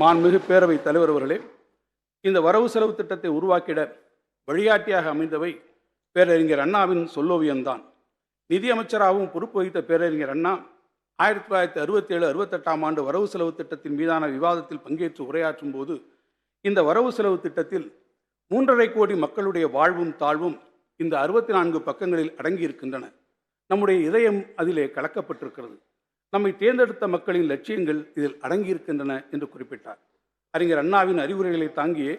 மாண்புமிகு பேரவைத் தலைவர் அவர்களே இந்த வரவு செலவு திட்டத்தை உருவாக்கிட வழிகாட்டியாக அமைந்தவை பேரறிஞர் அண்ணாவின் சொல்லோவியம்தான். நிதியமைச்சராகவும் பொறுப்பு வகித்த பேரறிஞர் அண்ணா ஆயிரத்தி தொள்ளாயிரத்தி அறுபத்தி ஏழு அறுபத்தெட்டாம் ஆண்டு வரவு செலவு திட்டத்தின் மீதான விவாதத்தில் பங்கேற்று உரையாற்றும் போது இந்த வரவு செலவு திட்டத்தில் மூன்றரை கோடி மக்களுடைய வாழ்வும் தாழ்வும் இந்த அறுபத்தி நான்கு பக்கங்களில் அடங்கியிருக்கின்றன. நம்முடைய இதயம் அதிலே கலக்கப்பட்டிருக்கிறது. நம்மை தேர்ந்தெடுத்த மக்களின் லட்சியங்கள் இதில் அடங்கியிருக்கின்றன என்று குறிப்பிட்டார். அறிஞர் அண்ணாவின் அறிவுரைகளை தாங்கியே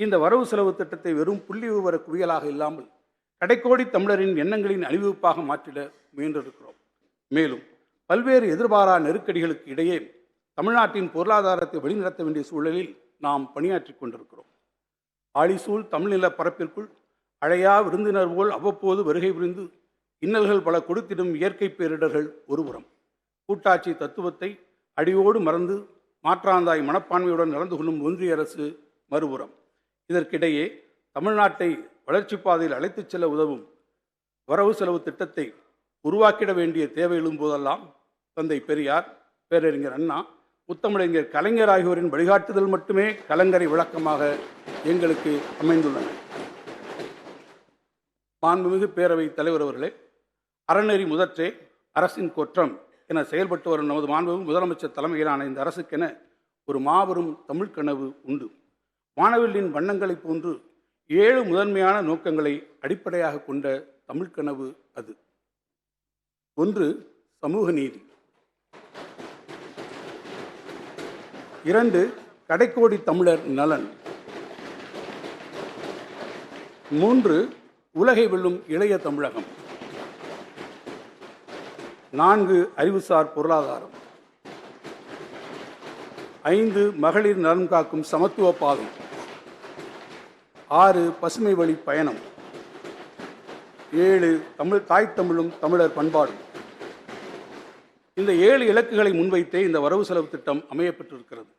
இந்த வரவு செலவு திட்டத்தை வெறும் புள்ளி விவர குவியலாக இல்லாமல் கடைக்கோடி தமிழரின் எண்ணங்களின் அணிவகுப்பாக மாற்றிட முயன்றிருக்கிறோம். மேலும் பல்வேறு எதிர்பாரா நெருக்கடிகளுக்கு இடையே தமிழ்நாட்டின் பொருளாதாரத்தை வழிநடத்த வேண்டிய சூழலில் நாம் பணியாற்றி கொண்டிருக்கிறோம். ஆழிசூழ் தமிழ்நில பரப்பிற்குள் அழையா விருந்தினர் போல் அவ்வப்போது வருகை புரிந்து இன்னல்கள் பல கொடுத்திடும் இயற்கை பேரிடர்கள் ஒருபுறம். கூட்டாட்சி தத்துவத்தை அடியோடு மறந்து மாற்றாந்தாய் மனப்பான்மையுடன் நடந்து கொள்ளும் ஒன்றிய அரசு மறுபுறம். இதற்கிடையே தமிழ்நாட்டை வளர்ச்சிப் பாதையில் அழைத்துச் செல்ல உதவும் வரவு செலவு திட்டத்தை உருவாக்கிட வேண்டிய தேவை எழும்போதெல்லாம் தந்தை பெரியார் பேரறிஞர் அண்ணா முத்தமிழறிஞர் கலைஞர் ஆகியோரின் வழிகாட்டுதல் மட்டுமே கலங்கரை விளக்கமாக எங்களுக்கு அமைந்துள்ளன. மாண்புமிகு பேரவைத் தலைவர் அவர்களே அறநெறி முதற்றே அரசின் குற்றம் என செயல்பட்டு வரும் நமது மாண்புமிகு முதலமைச்சர் தலைமையிலான இந்த அரசுக்கென ஒரு மாபெரும் தமிழ் கனவு உண்டு. வானவில்லின் வண்ணங்களைப் போன்று ஏழு முதன்மையான நோக்கங்களை அடிப்படையாக கொண்ட தமிழ் கனவு அது. ஒன்று சமூக நீதி. இரண்டு கடைக்கோடி தமிழர் நலன். மூன்று உலகை வெல்லும் இளைய தமிழகம். நான்கு அறிவுசார் பொருளாதாரம். ஐந்து மகளிர் நலன் காக்கும் சமத்துவ பாதம் ஆறு பசுமை வழி பயணம். ஏழு தமிழ் தாய் தமிழும் தமிழர் பண்பாடும். இந்த ஏழு இலக்குகளை முன்வைத்தே இந்த வரவு செலவு திட்டம் அமையப்பட்டிருக்கிறது